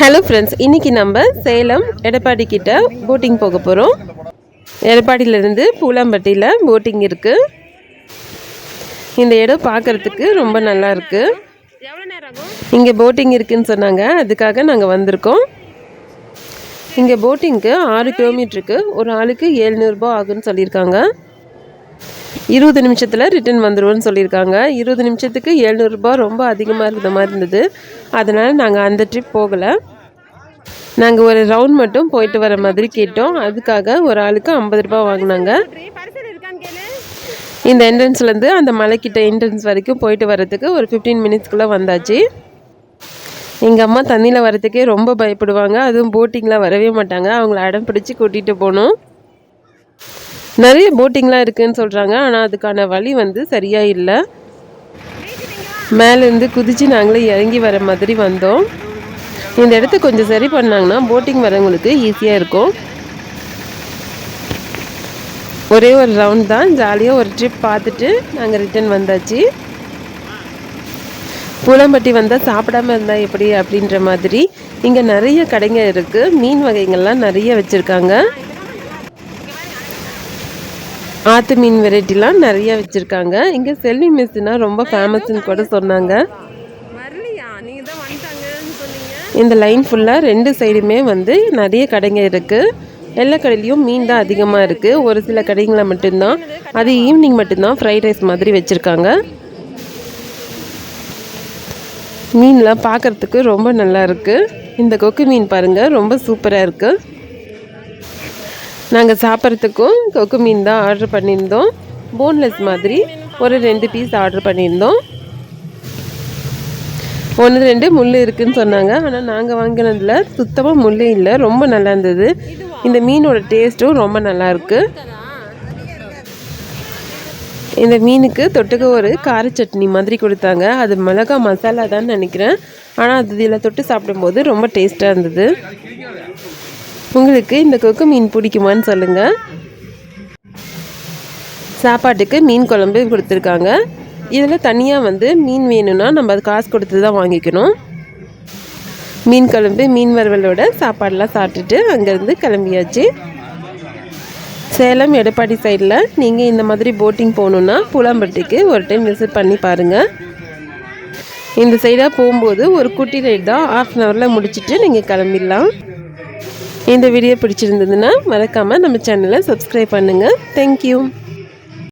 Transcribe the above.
Hello friends இன்றைக்கி நம்ம சேலம் எடப்பாடி கிட்ட போட்டிங் போக போகிறோம் எடப்பாடியிலேருந்து பூலாம்பட்டியில் போட்டிங் இருக்குது இந்த இடம் பார்க்குறதுக்கு ரொம்ப நல்லா இருக்குது எவ்வளோ நேரம் இங்கே போட்டிங் இருக்குதுன்னு சொன்னாங்க அதுக்காக நாங்கள் வந்திருக்கோம். இங்கே போட்டிங்க்கு ஆறு கிலோமீட்டருக்கு ஒரு ஆளுக்கு ஏழ்நூறுபா ஆகுன்னு சொல்லியிருக்காங்க. இருபது நிமிஷத்தில் ரிட்டர்ன் வந்துடுவோன்னு சொல்லியிருக்காங்க. இருபது நிமிஷத்துக்கு எழுநூறுபா ரொம்ப அதிகமாக இருக்கிற மாதிரி இருந்தது. அதனால் நாங்கள் அந்த ட்ரிப் போகலை. நாங்கள் ஒரு ரவுண்ட் மட்டும் போயிட்டு வர மாதிரி கேட்டோம். அதுக்காக ஒரு ஆளுக்கு ஐம்பது ரூபாய் வாங்கினாங்க. இந்த என்ட்ரன்ஸ்லேருந்து அந்த மலைக்கிட்ட என்ட்ரன்ஸ் வரைக்கும் போயிட்டு வரதுக்கு ஒரு ஃபிஃப்டீன் மினிட்ஸ்க்குள்ளே வந்தாச்சு. எங்கள் அம்மா தண்ணியில் வரதுக்கே ரொம்ப பயப்படுவாங்க. அதுவும் போட்டிங்கெலாம் வரவே மாட்டாங்க. அவங்கள அடம் பிடிச்சி கூட்டிகிட்டு போகணும். நிறைய போட்டிங்லாம் இருக்குன்னு சொல்கிறாங்க ஆனால் அதுக்கான வழி வந்து சரியாக இல்லை. மேலேருந்து குதித்து நாங்களே இறங்கி வர மாதிரி வந்தோம். இந்த இடத்த கொஞ்சம் சரி பண்ணாங்கன்னா போட்டிங் வரவங்களுக்கு ஈஸியாக இருக்கும். ஒரே ஒரு ரவுண்ட் தான். ஜாலியாக ஒரு ட்ரிப் பார்த்துட்டு நாங்கள் ரிட்டர்ன் வந்தாச்சு. பூலம்பட்டி வந்தால் சாப்பிடாம இருந்தால் எப்படி அப்படின்ற மாதிரி இங்கே நிறைய கடைங்க இருக்குது மீன் வகைகள்லாம் நிறைய வச்சுருக்காங்க. ஆற்று மீன் வெரைட்டிலாம் நிறைய வச்சுருக்காங்க. இங்கே செல்வி மெஸ்ஸுனா ரொம்ப ஃபேமஸ்ன்னு கூட சொன்னாங்க. இந்த லைன் ஃபுல்லாக ரெண்டு சைடுமே வந்து நிறைய கடைங்க இருக்குது எல்லா கடையிலையும் மீன் தான் அதிகமாக இருக்குது ஒரு சில கடைங்களில் மட்டும்தான். அது ஈவினிங் மட்டும்தான் ஃப்ரைட் ரைஸ் மாதிரி வச்சுருக்காங்க. மீன்லாம் பார்க்குறதுக்கு ரொம்ப நல்லா இருக்குது இந்த கொக்கு மீன் பாருங்கள் ரொம்ப சூப்பராக இருக்குது நாங்கள் சாப்பிட்றதுக்கும் கொக்கு மீன் தான் ஆர்டர் பண்ணியிருந்தோம். போன்லெஸ் மாதிரி ஒரு ரெண்டு பீஸ் ஆர்டர் பண்ணியிருந்தோம். ஒன்று ரெண்டு முள் இருக்குதுன்னு சொன்னாங்க. ஆனால் நாங்கள் வாங்கினதில் சுத்தமாக முள் இல்லை. ரொம்ப நல்லா இருந்தது. இந்த மீனோட டேஸ்ட்டும் ரொம்ப நல்லாயிருக்கு இந்த மீனுக்கு தொட்டுக்க ஒரு கார சட்னி மாதிரி கொடுத்தாங்க. அது மிளகா மசாலா தான் நினைக்கிறேன். ஆனால் அது இதில் தொட்டு சாப்பிடும்போது ரொம்ப டேஸ்ட்டாக இருந்தது. உங்களுக்கு இந்த கொக்கு மீன் பிடிக்குமான்னு சொல்லுங்கள் சாப்பாட்டுக்கு மீன் குழம்பு கொடுத்துருக்காங்க. இதில் தனியாக வந்து மீன் வேணும்னா நம்ம அது காசு கொடுத்து தான் வாங்கிக்கணும். மீன் குழம்பு மீன் வறுவலோட சாப்பாடெலாம் சாப்பிட்டுட்டு அங்கேருந்து கிளம்பியாச்சு. சேலம் எடப்பாடி சைடில் நீங்கள் இந்த மாதிரி போட்டிங் போகணுன்னா புலாம்பட்டிக்கு ஒரு டைம் விசிட் பண்ணி பாருங்கள் இந்த சைடாக போகும்போது ஒரு குட்டி ரைட் தான் ஆஃப் அன் ஹவரில் முடிச்சுட்டு நீங்கள் கிளம்பிடலாம். இந்த வீடியோ பிடிச்சிருந்ததுன்னா மறக்காமல் நம்ம சேனலை சப்ஸ்கிரைப் பண்ணுங்கள் தேங்க்யூ